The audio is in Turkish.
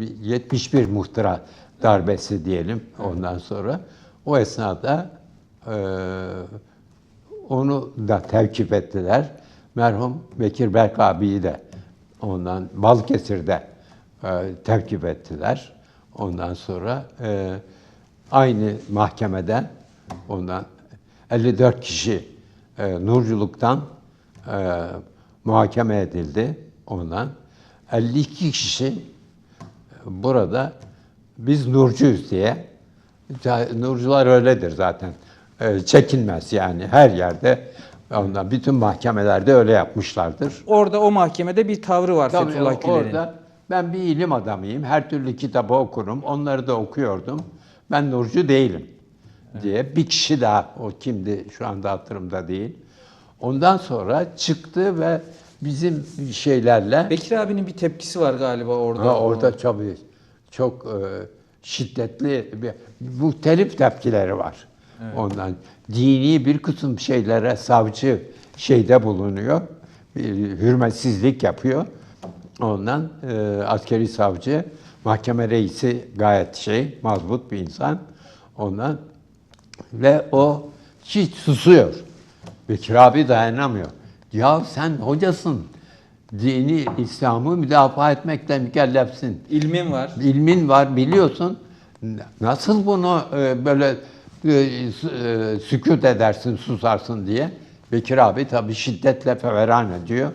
bir 71 muhtıra darbesi diyelim ondan sonra. O esnada e, onu da tevkif ettiler. Merhum Bekir Berk abiyi de ondan Balıkesir'de e, tevkif ettiler. Ondan sonra e, aynı mahkemeden ondan 54 kişi e, Nurculuk'tan e, muhakeme edildi ondan. 52 kişi burada biz Nurcuyuz diye, Nurcular öyledir zaten, e, çekinmez yani her yerde, ondan bütün mahkemelerde öyle yapmışlardır. Orada o mahkemede bir tavrı var Tabii Fethullah Gülen'in. orada ben bir ilim adamıyım, her türlü kitabı okurum, onları da okuyordum. Ben Nurcu değilim diye bir kişi daha, o kimdi şu anda hatırımda değil. Ondan sonra çıktı ve bizim şeylerle... Bekir abinin bir tepkisi var galiba orada. Ha, orada tabii çok e, şiddetli bir muhtelif tepkileri var. Ondan dini bir kısım şeylere savcı şeyde bulunuyor. Bir hürmetsizlik yapıyor. Ondan e, askeri savcı mahkeme reisi gayet şey mazbut bir insan. Ondan ve o hiç susuyor. Bekir abi dayanamıyor. Ya sen hocasın. Dini, İslam'ı müdafaa etmekle mükellefsin. İlmin var. İlmin var biliyorsun. Nasıl bunu e, böyle e, e, sükut edersin, susarsın diye. Bekir abi tabii şiddetle feveran ediyor.